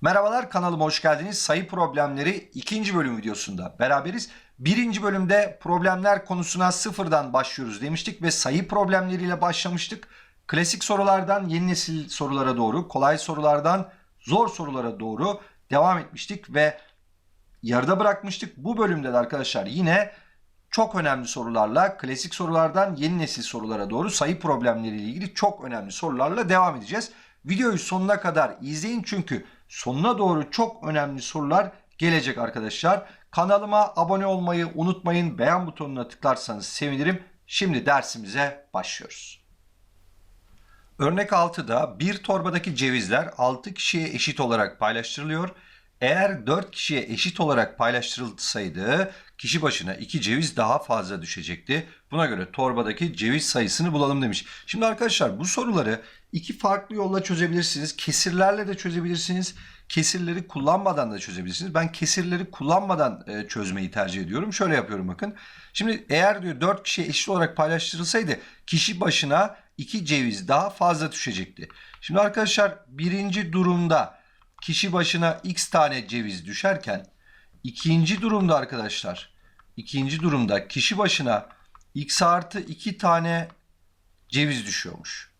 Merhabalar kanalıma hoş geldiniz. Sayı problemleri ikinci bölüm videosunda beraberiz. Birinci bölümde problemler konusuna sıfırdan başlıyoruz demiştik ve sayı problemleriyle başlamıştık. Klasik sorulardan yeni nesil sorulara doğru, kolay sorulardan zor sorulara doğru devam etmiştik ve yarıda bırakmıştık. Bu bölümde de arkadaşlar yine çok önemli sorularla, klasik sorulardan yeni nesil sorulara doğru sayı problemleriyle ilgili çok önemli sorularla devam edeceğiz. Videoyu sonuna kadar izleyin çünkü sonuna doğru çok önemli sorular gelecek arkadaşlar. Kanalıma abone olmayı unutmayın. Beğen butonuna tıklarsanız sevinirim. Şimdi dersimize başlıyoruz. Örnek 6'da bir torbadaki cevizler 6 kişiye eşit olarak paylaştırılıyor. Eğer 4 kişiye eşit olarak paylaştırılsaydı kişi başına 2 ceviz daha fazla düşecekti. Buna göre torbadaki ceviz sayısını bulalım demiş. Şimdi arkadaşlar bu soruları iki farklı yolla çözebilirsiniz. Kesirlerle de çözebilirsiniz. Kesirleri kullanmadan da çözebilirsiniz. Ben kesirleri kullanmadan e, çözmeyi tercih ediyorum. Şöyle yapıyorum bakın. Şimdi eğer diyor 4 kişiye eşit olarak paylaştırılsaydı kişi başına 2 ceviz daha fazla düşecekti. Şimdi arkadaşlar birinci durumda kişi başına x tane ceviz düşerken ikinci durumda arkadaşlar ikinci durumda kişi başına x artı 2 tane ceviz düşüyormuş.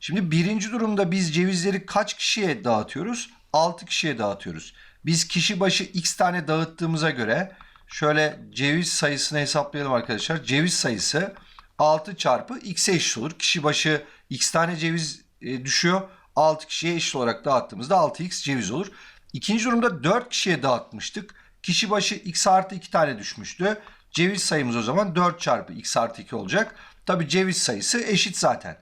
Şimdi birinci durumda biz cevizleri kaç kişiye dağıtıyoruz? 6 kişiye dağıtıyoruz. Biz kişi başı x tane dağıttığımıza göre şöyle ceviz sayısını hesaplayalım arkadaşlar. Ceviz sayısı 6 çarpı x'e eşit olur. Kişi başı x tane ceviz e, düşüyor. 6 kişiye eşit olarak dağıttığımızda 6x ceviz olur. İkinci durumda 4 kişiye dağıtmıştık. Kişi başı x artı 2 tane düşmüştü. Ceviz sayımız o zaman 4 çarpı x artı 2 olacak. Tabi ceviz sayısı eşit zaten.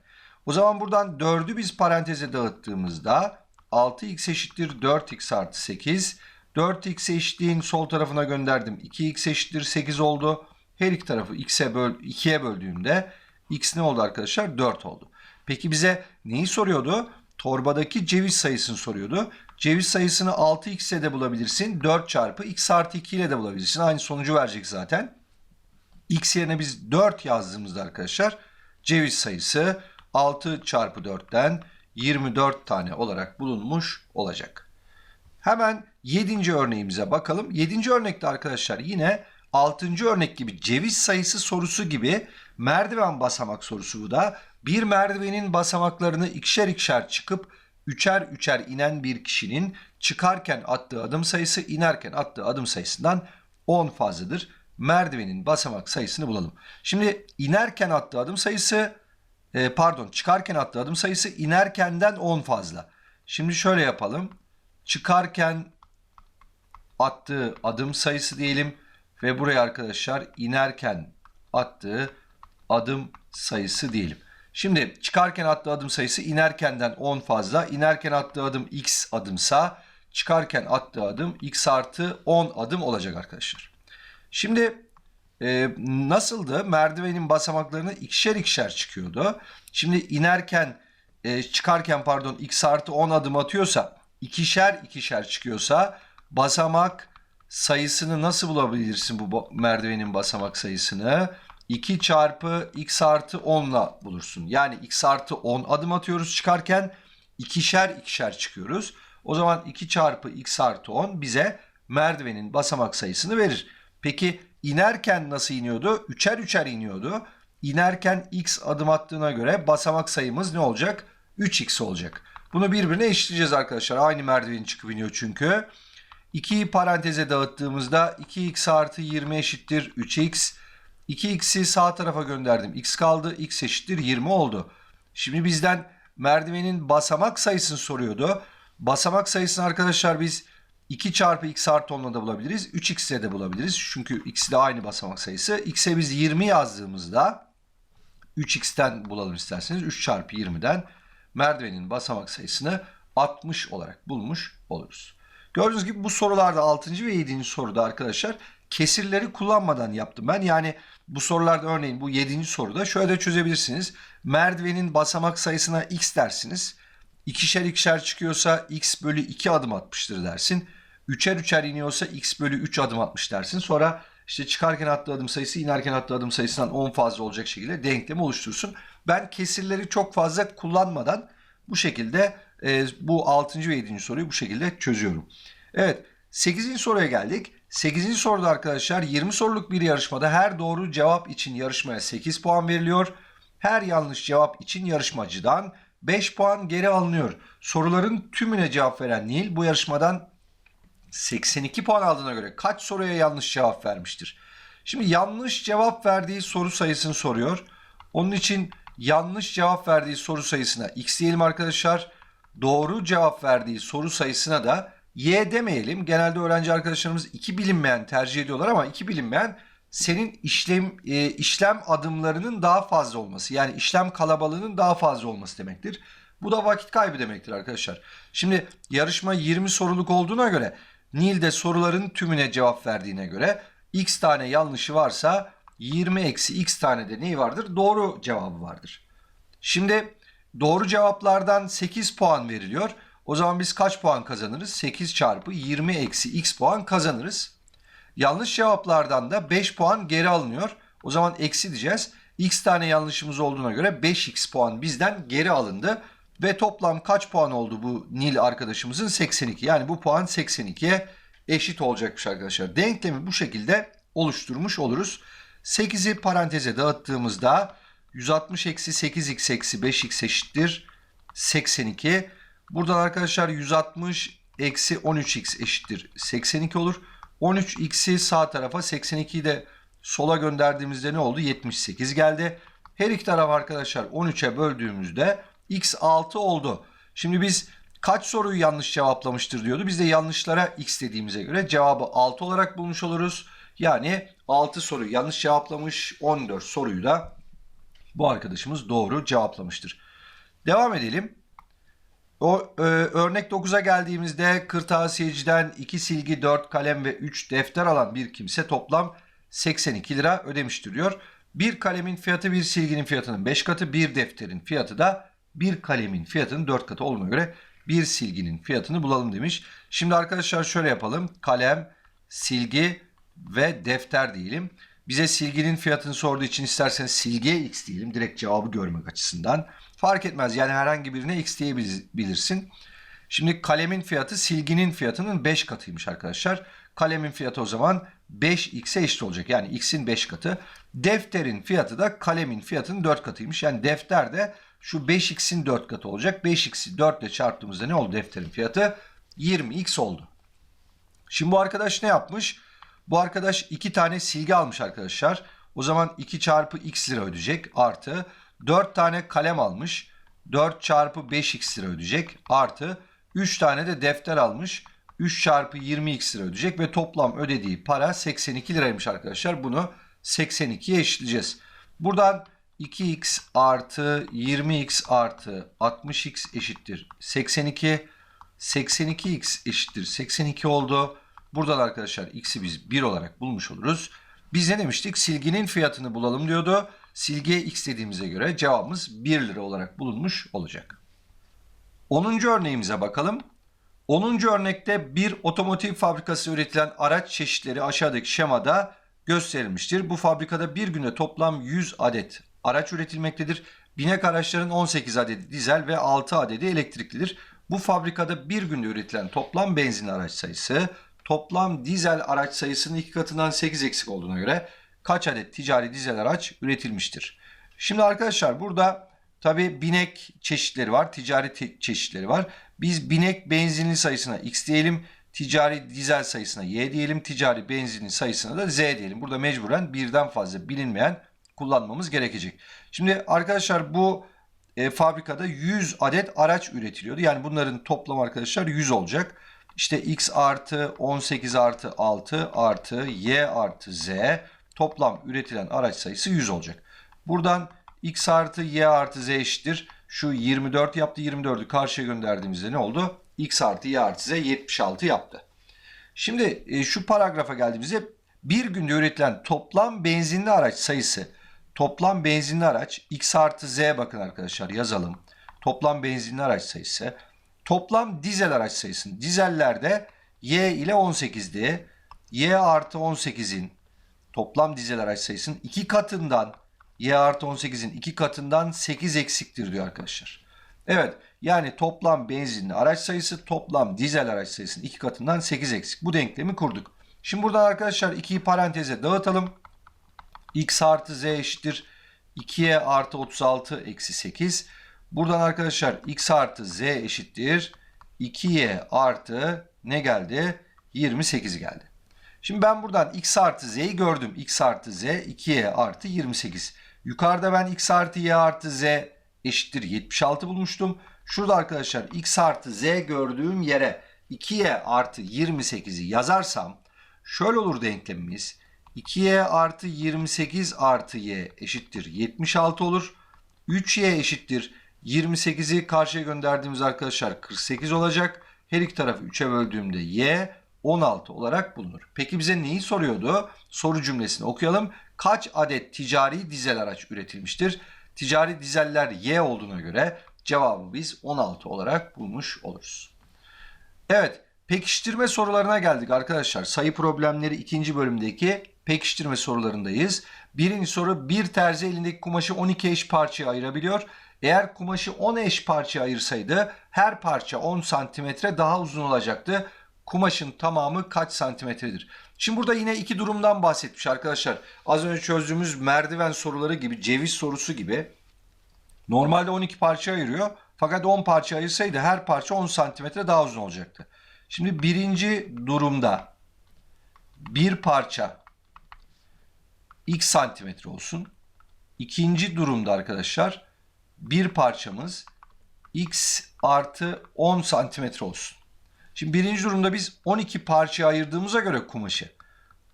O zaman buradan 4'ü biz paranteze dağıttığımızda 6x eşittir 4x artı 8. 4x eşitliğin sol tarafına gönderdim. 2x eşittir 8 oldu. Her iki tarafı x'e böl 2'ye böldüğümde x ne oldu arkadaşlar? 4 oldu. Peki bize neyi soruyordu? Torbadaki ceviz sayısını soruyordu. Ceviz sayısını 6x'e de bulabilirsin. 4 çarpı x artı 2 ile de bulabilirsin. Aynı sonucu verecek zaten. x yerine biz 4 yazdığımızda arkadaşlar ceviz sayısı 6 çarpı 4'ten 24 tane olarak bulunmuş olacak. Hemen 7. örneğimize bakalım. 7. örnekte arkadaşlar yine 6. örnek gibi ceviz sayısı sorusu gibi merdiven basamak sorusu bu da. Bir merdivenin basamaklarını ikişer ikişer çıkıp üçer üçer inen bir kişinin çıkarken attığı adım sayısı inerken attığı adım sayısından 10 fazladır. Merdivenin basamak sayısını bulalım. Şimdi inerken attığı adım sayısı e, pardon çıkarken attığı adım sayısı inerkenden 10 fazla. Şimdi şöyle yapalım. Çıkarken attığı adım sayısı diyelim ve buraya arkadaşlar inerken attığı adım sayısı diyelim. Şimdi çıkarken attığı adım sayısı inerkenden 10 fazla. İnerken attığı adım x adımsa çıkarken attığı adım x artı 10 adım olacak arkadaşlar. Şimdi e, nasıldı? Merdivenin basamaklarını ikişer ikişer çıkıyordu. Şimdi inerken e, çıkarken pardon x artı 10 adım atıyorsa ikişer ikişer çıkıyorsa basamak sayısını nasıl bulabilirsin bu merdivenin basamak sayısını? 2 çarpı x artı 10 ile bulursun. Yani x artı 10 adım atıyoruz çıkarken ikişer ikişer çıkıyoruz. O zaman 2 çarpı x artı 10 bize merdivenin basamak sayısını verir. Peki inerken nasıl iniyordu? Üçer üçer iniyordu. İnerken x adım attığına göre basamak sayımız ne olacak? 3x olacak. Bunu birbirine eşitleyeceğiz arkadaşlar. Aynı merdivenin çıkıp iniyor çünkü. 2'yi paranteze dağıttığımızda 2x artı 20 eşittir 3x. 2x'i sağ tarafa gönderdim. x kaldı. x eşittir 20 oldu. Şimdi bizden merdivenin basamak sayısını soruyordu. Basamak sayısını arkadaşlar biz 2 çarpı x artı 10'la da bulabiliriz. 3x'e de bulabiliriz. Çünkü x de aynı basamak sayısı. x'e biz 20 yazdığımızda 3x'ten bulalım isterseniz. 3 çarpı 20'den merdivenin basamak sayısını 60 olarak bulmuş oluruz. Gördüğünüz gibi bu sorularda 6. ve 7. soruda arkadaşlar kesirleri kullanmadan yaptım ben. Yani bu sorularda örneğin bu 7. soruda şöyle de çözebilirsiniz. Merdivenin basamak sayısına x dersiniz. İkişer ikişer çıkıyorsa x bölü 2 adım atmıştır dersin. Üçer üçer iniyorsa x bölü 3 adım atmış dersin. Sonra işte çıkarken attığı adım sayısı inerken attığı adım sayısından 10 fazla olacak şekilde denklemi oluşturursun. Ben kesirleri çok fazla kullanmadan bu şekilde e, bu 6. ve 7. soruyu bu şekilde çözüyorum. Evet 8. soruya geldik. 8. soruda arkadaşlar 20 soruluk bir yarışmada her doğru cevap için yarışmaya 8 puan veriliyor. Her yanlış cevap için yarışmacıdan 5 puan geri alınıyor. Soruların tümüne cevap veren Nil bu yarışmadan 82 puan aldığına göre kaç soruya yanlış cevap vermiştir? Şimdi yanlış cevap verdiği soru sayısını soruyor. Onun için yanlış cevap verdiği soru sayısına x diyelim arkadaşlar. Doğru cevap verdiği soru sayısına da y demeyelim. Genelde öğrenci arkadaşlarımız iki bilinmeyen tercih ediyorlar ama iki bilinmeyen senin işlem e, işlem adımlarının daha fazla olması. Yani işlem kalabalığının daha fazla olması demektir. Bu da vakit kaybı demektir arkadaşlar. Şimdi yarışma 20 soruluk olduğuna göre Nil de soruların tümüne cevap verdiğine göre x tane yanlışı varsa 20 eksi x tane de neyi vardır? Doğru cevabı vardır. Şimdi doğru cevaplardan 8 puan veriliyor. O zaman biz kaç puan kazanırız? 8 çarpı 20 eksi x puan kazanırız. Yanlış cevaplardan da 5 puan geri alınıyor. O zaman eksi diyeceğiz. X tane yanlışımız olduğuna göre 5x puan bizden geri alındı. Ve toplam kaç puan oldu bu Nil arkadaşımızın? 82. Yani bu puan 82'ye eşit olacakmış arkadaşlar. Denklemi bu şekilde oluşturmuş oluruz. 8'i paranteze dağıttığımızda 160 eksi 8x eksi 5x eşittir 82. Buradan arkadaşlar 160 eksi 13x eşittir 82 olur. 13x'i sağ tarafa 82'yi de sola gönderdiğimizde ne oldu? 78 geldi. Her iki taraf arkadaşlar 13'e böldüğümüzde x 6 oldu. Şimdi biz kaç soruyu yanlış cevaplamıştır diyordu. Biz de yanlışlara x dediğimize göre cevabı 6 olarak bulmuş oluruz. Yani 6 soruyu yanlış cevaplamış 14 soruyu da bu arkadaşımız doğru cevaplamıştır. Devam edelim. O e, örnek 9'a geldiğimizde kırtasiyeciden 2 silgi, 4 kalem ve 3 defter alan bir kimse toplam 82 lira ödemiştir diyor. Bir kalemin fiyatı bir silginin fiyatının 5 katı, bir defterin fiyatı da bir kalemin fiyatının 4 katı olduğuna göre bir silginin fiyatını bulalım demiş. Şimdi arkadaşlar şöyle yapalım. Kalem, silgi ve defter diyelim. Bize silginin fiyatını sorduğu için isterseniz silgiye x diyelim. Direkt cevabı görmek açısından. Fark etmez yani herhangi birine x diyebilirsin. Şimdi kalemin fiyatı silginin fiyatının 5 katıymış arkadaşlar. Kalemin fiyatı o zaman 5x'e eşit olacak. Yani x'in 5 katı. Defterin fiyatı da kalemin fiyatının 4 katıymış. Yani defter de şu 5x'in 4 katı olacak. 5x'i 4 ile çarptığımızda ne oldu defterin fiyatı? 20x oldu. Şimdi bu arkadaş ne yapmış? Bu arkadaş 2 tane silgi almış arkadaşlar. O zaman 2 çarpı x lira ödeyecek artı 4 tane kalem almış. 4 çarpı 5x lira ödeyecek artı 3 tane de defter almış. 3 çarpı 20x lira ödeyecek ve toplam ödediği para 82 liraymış arkadaşlar. Bunu 82'ye eşitleyeceğiz. Buradan 2x artı 20x artı 60x eşittir 82. 82x eşittir 82 oldu. Buradan arkadaşlar x'i biz 1 olarak bulmuş oluruz. Biz ne demiştik? Silginin fiyatını bulalım diyordu. Silgiye x dediğimize göre cevabımız 1 lira olarak bulunmuş olacak. 10. örneğimize bakalım. 10. örnekte bir otomotiv fabrikası üretilen araç çeşitleri aşağıdaki şemada gösterilmiştir. Bu fabrikada bir günde toplam 100 adet araç üretilmektedir. Binek araçların 18 adedi dizel ve 6 adedi elektriklidir. Bu fabrikada bir günde üretilen toplam benzin araç sayısı toplam dizel araç sayısının iki katından 8 eksik olduğuna göre kaç adet ticari dizel araç üretilmiştir? Şimdi arkadaşlar burada tabi binek çeşitleri var, ticari çeşitleri var. Biz binek benzinli sayısına x diyelim, ticari dizel sayısına y diyelim, ticari benzinli sayısına da z diyelim. Burada mecburen birden fazla bilinmeyen kullanmamız gerekecek. Şimdi arkadaşlar bu e, fabrikada 100 adet araç üretiliyordu. Yani bunların toplam arkadaşlar 100 olacak. İşte x artı 18 artı 6 artı y artı z toplam üretilen araç sayısı 100 olacak. Buradan x artı y artı z eşittir. Şu 24 yaptı. 24'ü karşıya gönderdiğimizde ne oldu? x artı y artı z 76 yaptı. Şimdi e, şu paragrafa geldiğimizde bir günde üretilen toplam benzinli araç sayısı toplam benzinli araç x artı z bakın arkadaşlar yazalım. Toplam benzinli araç sayısı Toplam dizel araç sayısını. Dizellerde Y ile 18'di. Y artı 18'in toplam dizel araç sayısının iki katından Y artı 18'in iki katından 8 eksiktir diyor arkadaşlar. Evet Yani toplam benzinli araç sayısı toplam dizel araç sayısının iki katından 8 eksik. Bu denklemi kurduk. Şimdi buradan arkadaşlar 2'yi paranteze dağıtalım. x artı z eşittir 2y artı 36 eksi 8. Buradan arkadaşlar x artı z eşittir 2y artı ne geldi? 28 geldi. Şimdi ben buradan x artı z'yi gördüm. x artı z 2y artı 28. Yukarıda ben x artı y artı z eşittir 76 bulmuştum. Şurada arkadaşlar x artı z gördüğüm yere 2y artı 28'i yazarsam şöyle olur denklemimiz. 2y artı 28 artı y eşittir 76 olur. 3y eşittir 28'i karşıya gönderdiğimiz arkadaşlar 48 olacak. Her iki tarafı 3'e böldüğümde y 16 olarak bulunur. Peki bize neyi soruyordu? Soru cümlesini okuyalım. Kaç adet ticari dizel araç üretilmiştir? Ticari dizeller y olduğuna göre cevabı biz 16 olarak bulmuş oluruz. Evet, pekiştirme sorularına geldik arkadaşlar. Sayı problemleri ikinci bölümdeki pekiştirme sorularındayız. Birinci soru bir terzi elindeki kumaşı 12 eş parçaya ayırabiliyor. Eğer kumaşı 10 eş parçaya ayırsaydı her parça 10 santimetre daha uzun olacaktı. Kumaşın tamamı kaç santimetredir? Şimdi burada yine iki durumdan bahsetmiş arkadaşlar. Az önce çözdüğümüz merdiven soruları gibi, ceviz sorusu gibi. Normalde 12 parça ayırıyor. Fakat 10 parça ayırsaydı her parça 10 santimetre daha uzun olacaktı. Şimdi birinci durumda bir parça x santimetre olsun. İkinci durumda arkadaşlar bir parçamız x artı 10 santimetre olsun. Şimdi birinci durumda biz 12 parçaya ayırdığımıza göre kumaşı.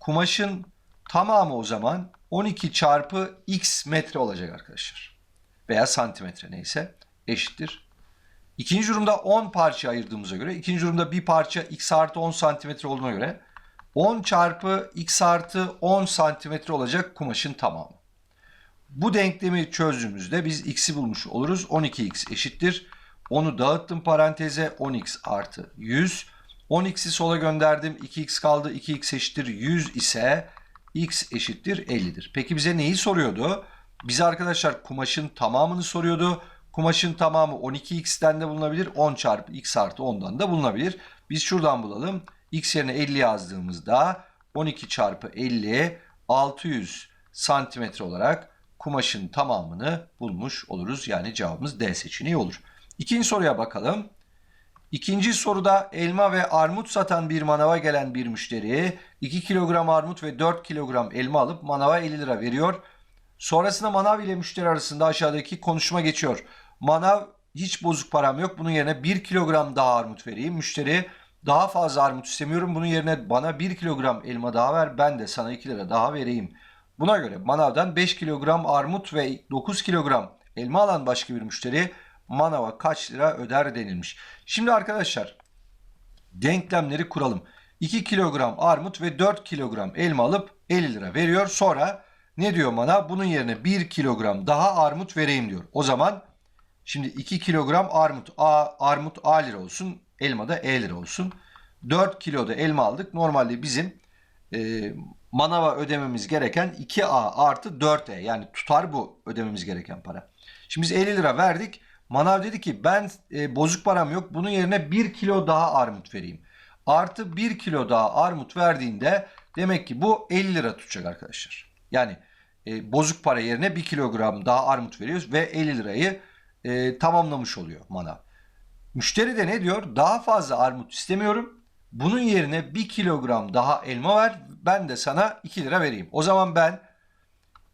Kumaşın tamamı o zaman 12 çarpı x metre olacak arkadaşlar. Veya santimetre neyse eşittir. İkinci durumda 10 parça ayırdığımıza göre, ikinci durumda bir parça x artı 10 santimetre olduğuna göre 10 çarpı x artı 10 santimetre olacak kumaşın tamamı. Bu denklemi çözdüğümüzde biz x'i bulmuş oluruz. 12x eşittir. Onu dağıttım paranteze 10x artı 100. 10x'i sola gönderdim. 2x kaldı. 2x eşittir 100 ise x eşittir 50'dir. Peki bize neyi soruyordu? Bize arkadaşlar kumaşın tamamını soruyordu. Kumaşın tamamı 12x'ten de bulunabilir. 10 çarpı x artı 10'dan da bulunabilir. Biz şuradan bulalım. x yerine 50 yazdığımızda 12 çarpı 50 600 santimetre olarak kumaşın tamamını bulmuş oluruz. Yani cevabımız D seçeneği olur. İkinci soruya bakalım. İkinci soruda elma ve armut satan bir manava gelen bir müşteri 2 kilogram armut ve 4 kilogram elma alıp manava 50 lira veriyor. Sonrasında manav ile müşteri arasında aşağıdaki konuşma geçiyor. Manav hiç bozuk param yok. Bunun yerine 1 kilogram daha armut vereyim. Müşteri daha fazla armut istemiyorum. Bunun yerine bana 1 kilogram elma daha ver. Ben de sana 2 lira daha vereyim. Buna göre manavdan 5 kilogram armut ve 9 kilogram elma alan başka bir müşteri manava kaç lira öder denilmiş. Şimdi arkadaşlar denklemleri kuralım. 2 kilogram armut ve 4 kilogram elma alıp 50 lira veriyor. Sonra ne diyor bana? Bunun yerine 1 kilogram daha armut vereyim diyor. O zaman şimdi 2 kilogram armut A, armut A lira olsun. Elma da E lira olsun. 4 kilo da elma aldık. Normalde bizim e, manava ödememiz gereken 2A artı 4E. Yani tutar bu ödememiz gereken para. Şimdi biz 50 lira verdik. Manav dedi ki ben e, bozuk param yok. Bunun yerine 1 kilo daha armut vereyim. Artı 1 kilo daha armut verdiğinde demek ki bu 50 lira tutacak arkadaşlar. Yani e, bozuk para yerine 1 kilogram daha armut veriyoruz ve 50 lirayı e, tamamlamış oluyor manav. Müşteri de ne diyor? Daha fazla armut istemiyorum. Bunun yerine 1 kilogram daha elma ver. Ben de sana 2 lira vereyim. O zaman ben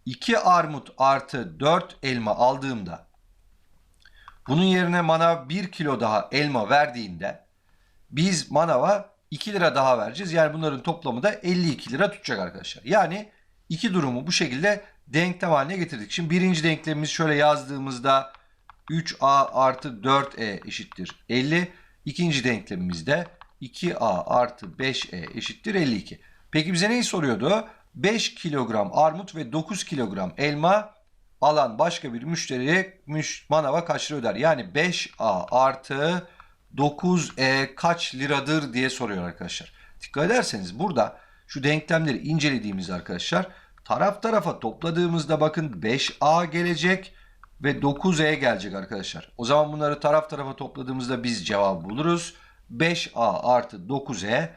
2 armut artı 4 elma aldığımda bunun yerine manav 1 kilo daha elma verdiğinde biz manava 2 lira daha vereceğiz. Yani bunların toplamı da 52 lira tutacak arkadaşlar. Yani iki durumu bu şekilde denklem haline getirdik. Şimdi birinci denklemimiz şöyle yazdığımızda 3a artı 4e eşittir 50. İkinci denklemimizde 2a artı 5e eşittir 52. Peki bize neyi soruyordu? 5 kilogram armut ve 9 kilogram elma alan başka bir müşteriye müş, manava kaç lira öder? Yani 5a artı 9e kaç liradır diye soruyor arkadaşlar. Dikkat ederseniz burada şu denklemleri incelediğimiz arkadaşlar taraf tarafa topladığımızda bakın 5a gelecek ve 9E gelecek arkadaşlar. O zaman bunları taraf tarafa topladığımızda biz cevabı buluruz. 5A artı 9E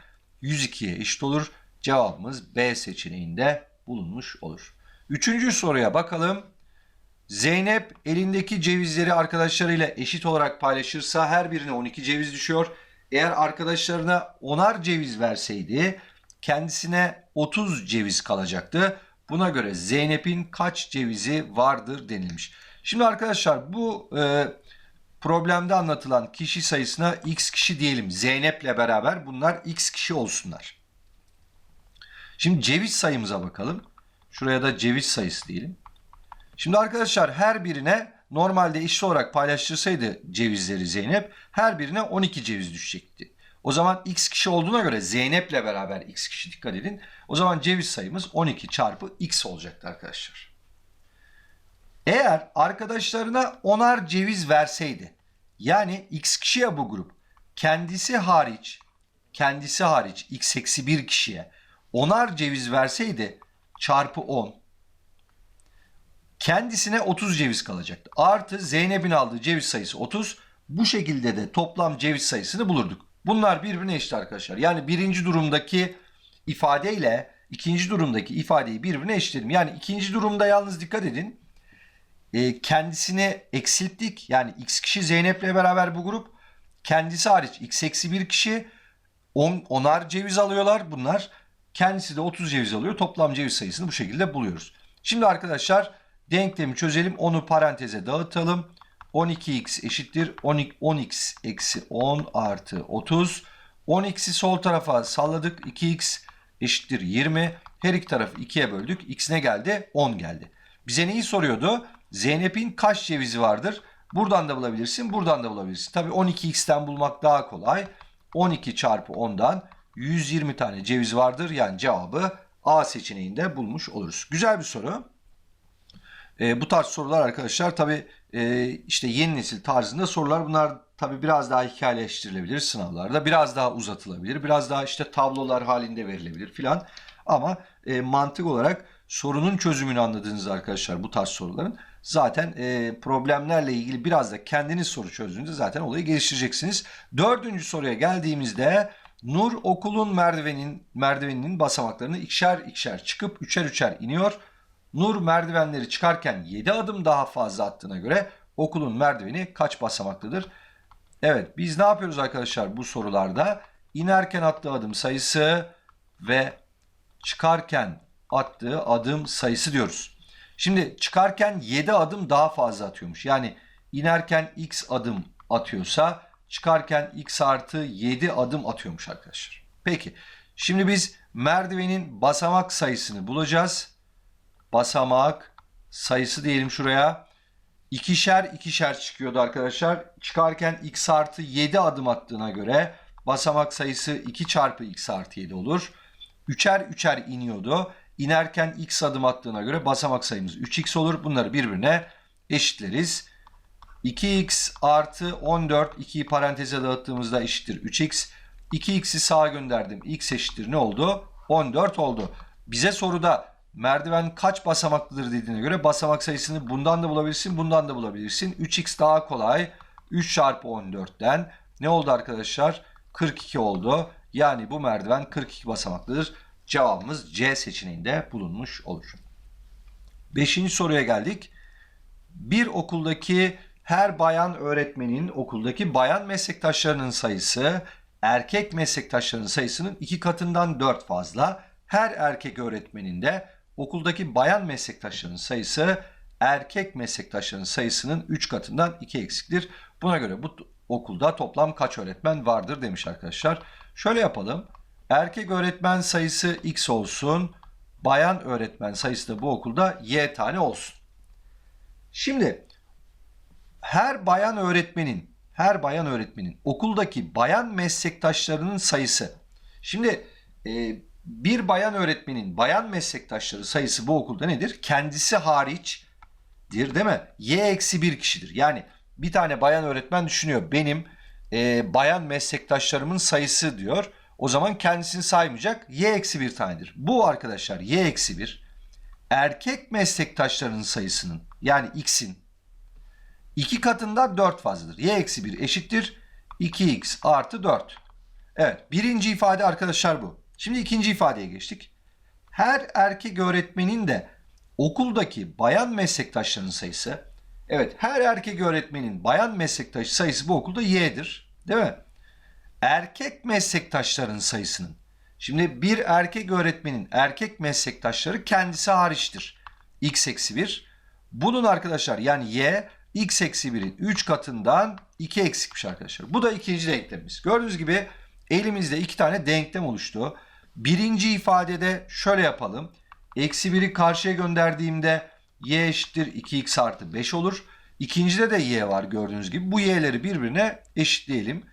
102'ye eşit olur. Cevabımız B seçeneğinde bulunmuş olur. Üçüncü soruya bakalım. Zeynep elindeki cevizleri arkadaşlarıyla eşit olarak paylaşırsa her birine 12 ceviz düşüyor. Eğer arkadaşlarına 10'ar ceviz verseydi kendisine 30 ceviz kalacaktı. Buna göre Zeynep'in kaç cevizi vardır denilmiş. Şimdi arkadaşlar bu e, problemde anlatılan kişi sayısına x kişi diyelim. Zeynep'le beraber bunlar x kişi olsunlar. Şimdi ceviz sayımıza bakalım. Şuraya da ceviz sayısı diyelim. Şimdi arkadaşlar her birine normalde eşit olarak paylaştırsaydı cevizleri Zeynep her birine 12 ceviz düşecekti. O zaman x kişi olduğuna göre Zeynep'le beraber x kişi dikkat edin. O zaman ceviz sayımız 12 çarpı x olacaktı arkadaşlar. Eğer arkadaşlarına onar ceviz verseydi yani x kişiye bu grup kendisi hariç kendisi hariç x eksi 1 kişiye onar ceviz verseydi çarpı 10 kendisine 30 ceviz kalacaktı. Artı Zeynep'in aldığı ceviz sayısı 30. Bu şekilde de toplam ceviz sayısını bulurduk. Bunlar birbirine eşit arkadaşlar. Yani birinci durumdaki ifadeyle ikinci durumdaki ifadeyi birbirine eşitledim. Yani ikinci durumda yalnız dikkat edin. E, kendisini eksilttik. Yani x kişi Zeynep'le beraber bu grup. Kendisi hariç x eksi 1 kişi 10, onar ceviz alıyorlar bunlar. Kendisi de 30 ceviz alıyor. Toplam ceviz sayısını bu şekilde buluyoruz. Şimdi arkadaşlar denklemi çözelim. Onu paranteze dağıtalım. 12x eşittir 12, 10x eksi 10 artı 30. 10x'i sol tarafa salladık. 2x eşittir 20. Her iki tarafı 2'ye böldük. x ne geldi? 10 geldi. Bize neyi soruyordu? Zeynep'in kaç cevizi vardır? Buradan da bulabilirsin, buradan da bulabilirsin. Tabii 12x'ten bulmak daha kolay. 12 çarpı 10'dan 120 tane ceviz vardır. Yani cevabı A seçeneğinde bulmuş oluruz. Güzel bir soru. E, bu tarz sorular arkadaşlar tabi e, işte yeni nesil tarzında sorular bunlar tabi biraz daha hikayeleştirilebilir sınavlarda. Biraz daha uzatılabilir. Biraz daha işte tablolar halinde verilebilir filan. Ama e, mantık olarak sorunun çözümünü anladığınız arkadaşlar bu tarz soruların zaten e, problemlerle ilgili biraz da kendiniz soru çözdüğünüzde zaten olayı geliştireceksiniz. Dördüncü soruya geldiğimizde Nur okulun merdivenin merdiveninin basamaklarını ikişer ikişer çıkıp üçer üçer iniyor. Nur merdivenleri çıkarken 7 adım daha fazla attığına göre okulun merdiveni kaç basamaklıdır? Evet biz ne yapıyoruz arkadaşlar bu sorularda? İnerken attığı adım sayısı ve çıkarken attığı adım sayısı diyoruz. Şimdi çıkarken 7 adım daha fazla atıyormuş. Yani inerken x adım atıyorsa çıkarken x artı 7 adım atıyormuş arkadaşlar. Peki şimdi biz merdivenin basamak sayısını bulacağız basamak sayısı diyelim şuraya. İkişer ikişer çıkıyordu arkadaşlar. Çıkarken x artı 7 adım attığına göre basamak sayısı 2 çarpı x artı 7 olur. Üçer üçer iniyordu. İnerken x adım attığına göre basamak sayımız 3x olur. Bunları birbirine eşitleriz. 2x artı 14 2'yi paranteze dağıttığımızda eşittir 3x. 2x'i sağa gönderdim. x eşittir ne oldu? 14 oldu. Bize soruda merdiven kaç basamaklıdır dediğine göre basamak sayısını bundan da bulabilirsin, bundan da bulabilirsin. 3x daha kolay. 3 çarpı 14'ten ne oldu arkadaşlar? 42 oldu. Yani bu merdiven 42 basamaklıdır. Cevabımız C seçeneğinde bulunmuş olur. Beşinci soruya geldik. Bir okuldaki her bayan öğretmenin okuldaki bayan meslektaşlarının sayısı erkek meslektaşlarının sayısının iki katından 4 fazla. Her erkek öğretmenin de okuldaki bayan meslektaşlarının sayısı erkek meslektaşlarının sayısının 3 katından 2 eksiktir. Buna göre bu okulda toplam kaç öğretmen vardır demiş arkadaşlar. Şöyle yapalım. Erkek öğretmen sayısı x olsun. Bayan öğretmen sayısı da bu okulda y tane olsun. Şimdi her bayan öğretmenin her bayan öğretmenin okuldaki bayan meslektaşlarının sayısı. Şimdi e, bir bayan öğretmenin bayan meslektaşları sayısı bu okulda nedir? Kendisi hariçtir değil mi? Y eksi bir kişidir. Yani bir tane bayan öğretmen düşünüyor. Benim e, bayan meslektaşlarımın sayısı diyor. O zaman kendisini saymayacak. Y eksi bir tanedir. Bu arkadaşlar Y eksi bir erkek meslektaşlarının sayısının yani X'in 2 katından 4 fazladır. y eksi 1 eşittir 2x artı 4. Evet birinci ifade arkadaşlar bu. Şimdi ikinci ifadeye geçtik. Her erkek öğretmenin de okuldaki bayan meslektaşlarının sayısı evet her erkek öğretmenin bayan meslektaşı sayısı bu okulda y'dir. Değil mi? Erkek meslektaşların sayısının Şimdi bir erkek öğretmenin erkek meslektaşları kendisi hariçtir. x eksi 1. Bunun arkadaşlar yani y x eksi 1'in 3 katından 2 eksikmiş arkadaşlar. Bu da ikinci denklemimiz. Gördüğünüz gibi elimizde iki tane denklem oluştu. Birinci ifadede şöyle yapalım. Eksi 1'i karşıya gönderdiğimde y eşittir 2x artı 5 olur. İkincide de y var gördüğünüz gibi. Bu y'leri birbirine eşitleyelim.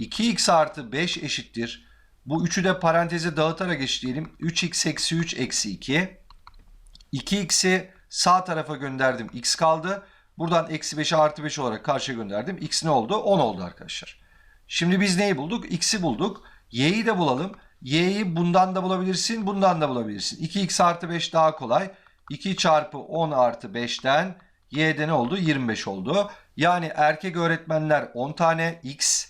2x artı 5 eşittir. Bu 3'ü de paranteze dağıtarak eşitleyelim. 3x eksi 3 eksi 2. 2x'i sağ tarafa gönderdim. x kaldı. Buradan eksi 5'i artı 5 olarak karşıya gönderdim. x ne oldu? 10 oldu arkadaşlar. Şimdi biz neyi bulduk? x'i bulduk. y'yi de bulalım. y'yi bundan da bulabilirsin, bundan da bulabilirsin. 2x artı 5 daha kolay. 2 çarpı 10 artı 5'ten y'de ne oldu? 25 oldu. Yani erkek öğretmenler 10 tane x,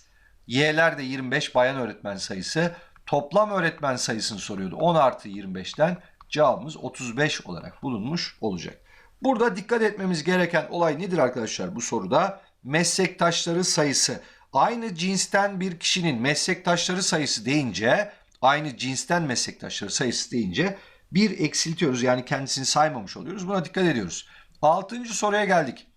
y'ler de 25 bayan öğretmen sayısı. Toplam öğretmen sayısını soruyordu. 10 artı 25'ten cevabımız 35 olarak bulunmuş olacak. Burada dikkat etmemiz gereken olay nedir arkadaşlar bu soruda? Meslektaşları sayısı. Aynı cinsten bir kişinin meslektaşları sayısı deyince, aynı cinsten meslektaşları sayısı deyince bir eksiltiyoruz. Yani kendisini saymamış oluyoruz. Buna dikkat ediyoruz. Altıncı soruya geldik.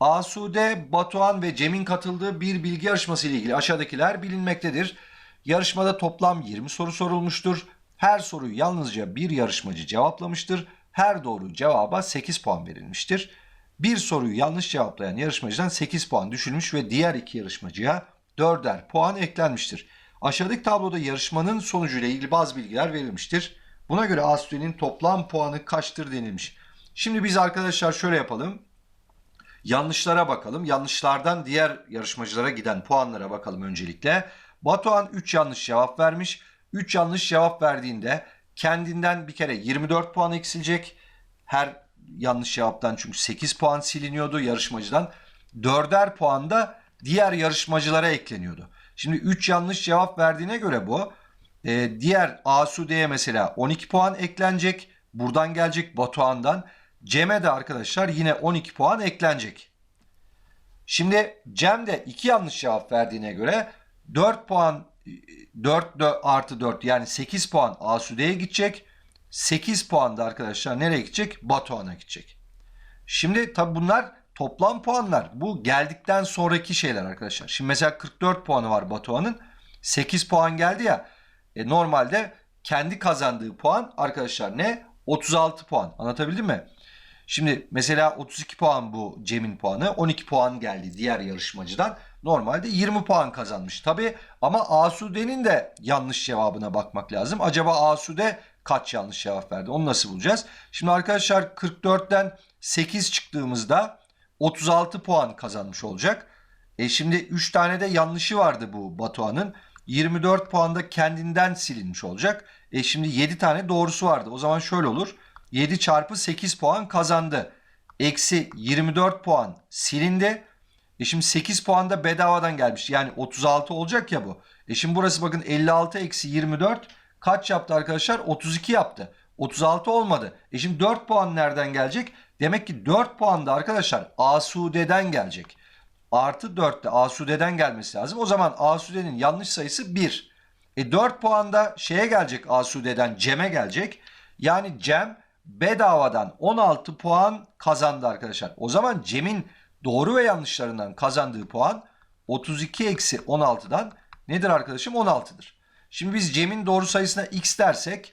Asude, Batuhan ve Cem'in katıldığı bir bilgi yarışması ile ilgili aşağıdakiler bilinmektedir. Yarışmada toplam 20 soru sorulmuştur. Her soruyu yalnızca bir yarışmacı cevaplamıştır. Her doğru cevaba 8 puan verilmiştir. Bir soruyu yanlış cevaplayan yarışmacıdan 8 puan düşülmüş ve diğer iki yarışmacıya 4'er puan eklenmiştir. Aşağıdaki tabloda yarışmanın sonucuyla ilgili bazı bilgiler verilmiştir. Buna göre Asude'nin toplam puanı kaçtır denilmiş. Şimdi biz arkadaşlar şöyle yapalım. Yanlışlara bakalım. Yanlışlardan diğer yarışmacılara giden puanlara bakalım öncelikle. Batuhan 3 yanlış cevap vermiş. 3 yanlış cevap verdiğinde kendinden bir kere 24 puan eksilecek. Her yanlış cevaptan çünkü 8 puan siliniyordu yarışmacıdan. 4'er puan da diğer yarışmacılara ekleniyordu. Şimdi 3 yanlış cevap verdiğine göre bu e, diğer Asude'ye mesela 12 puan eklenecek. Buradan gelecek Batuhan'dan. Cem'e de arkadaşlar yine 12 puan eklenecek. Şimdi Cem de 2 yanlış cevap verdiğine göre 4 puan 4, 4 artı 4 yani 8 puan Asude'ye gidecek. 8 puan da arkadaşlar nereye gidecek? Batuhan'a gidecek. Şimdi tabi bunlar toplam puanlar. Bu geldikten sonraki şeyler arkadaşlar. Şimdi mesela 44 puanı var Batuhan'ın. 8 puan geldi ya. E, normalde kendi kazandığı puan arkadaşlar ne? 36 puan. Anlatabildim mi? Şimdi mesela 32 puan bu Cem'in puanı. 12 puan geldi diğer yarışmacıdan. Normalde 20 puan kazanmış tabi ama Asude'nin de yanlış cevabına bakmak lazım. Acaba Asude kaç yanlış cevap verdi? Onu nasıl bulacağız? Şimdi arkadaşlar 44'ten 8 çıktığımızda 36 puan kazanmış olacak. E şimdi 3 tane de yanlışı vardı bu Batuhan'ın. 24 puan da kendinden silinmiş olacak. E şimdi 7 tane doğrusu vardı. O zaman şöyle olur. 7 çarpı 8 puan kazandı. Eksi 24 puan silindi. E şimdi 8 puan da bedavadan gelmiş. Yani 36 olacak ya bu. E şimdi burası bakın 56 eksi 24 kaç yaptı arkadaşlar? 32 yaptı. 36 olmadı. E şimdi 4 puan nereden gelecek? Demek ki 4 puan da arkadaşlar Asude'den gelecek. Artı 4 de Asude'den gelmesi lazım. O zaman Asude'nin yanlış sayısı 1. E 4 puan da şeye gelecek Asude'den Cem'e gelecek. Yani Cem bedavadan 16 puan kazandı arkadaşlar. O zaman Cem'in doğru ve yanlışlarından kazandığı puan 32 eksi 16'dan nedir arkadaşım? 16'dır. Şimdi biz Cem'in doğru sayısına x dersek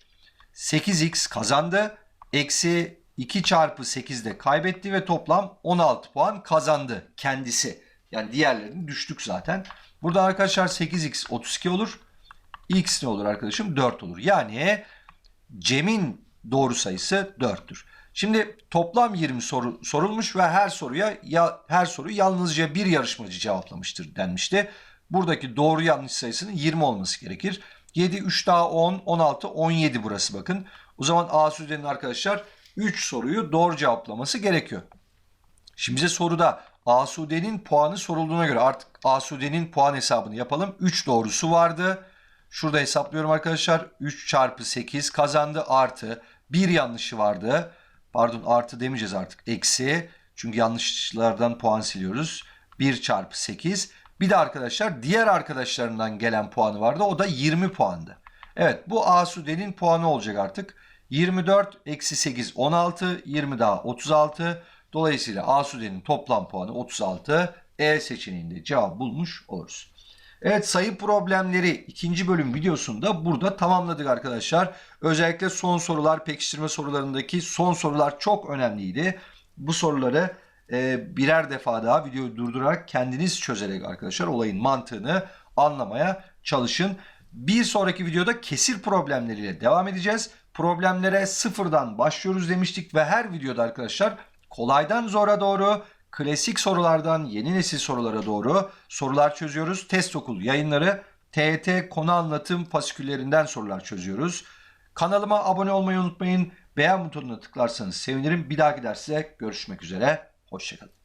8x kazandı. Eksi 2 çarpı 8 de kaybetti ve toplam 16 puan kazandı kendisi. Yani diğerlerini düştük zaten. Burada arkadaşlar 8x 32 olur. x ne olur arkadaşım? 4 olur. Yani Cem'in doğru sayısı 4'tür. Şimdi toplam 20 soru sorulmuş ve her soruya ya, her soru yalnızca bir yarışmacı cevaplamıştır denmişti. Buradaki doğru yanlış sayısının 20 olması gerekir. 7, 3 daha 10, 16, 17 burası bakın. O zaman Asude'nin arkadaşlar 3 soruyu doğru cevaplaması gerekiyor. Şimdi bize soruda Asude'nin puanı sorulduğuna göre artık Asude'nin puan hesabını yapalım. 3 doğrusu vardı. Şurada hesaplıyorum arkadaşlar. 3 çarpı 8 kazandı artı. Bir yanlışı vardı. Pardon artı demeyeceğiz artık. Eksi. Çünkü yanlışlardan puan siliyoruz. 1 çarpı 8. Bir de arkadaşlar diğer arkadaşlarından gelen puanı vardı. O da 20 puandı. Evet bu Asude'nin puanı olacak artık. 24 eksi 8 16 20 daha 36. Dolayısıyla Asude'nin toplam puanı 36. E seçeneğinde cevap bulmuş oluruz. Evet sayı problemleri ikinci bölüm videosunda burada tamamladık arkadaşlar. Özellikle son sorular pekiştirme sorularındaki son sorular çok önemliydi. Bu soruları e, birer defa daha videoyu durdurarak kendiniz çözerek arkadaşlar olayın mantığını anlamaya çalışın. Bir sonraki videoda kesir problemleriyle devam edeceğiz. Problemlere sıfırdan başlıyoruz demiştik ve her videoda arkadaşlar kolaydan zora doğru klasik sorulardan yeni nesil sorulara doğru sorular çözüyoruz. Test okul yayınları TET konu anlatım fasiküllerinden sorular çözüyoruz. Kanalıma abone olmayı unutmayın. Beğen butonuna tıklarsanız sevinirim. Bir dahaki derste görüşmek üzere. Hoşçakalın.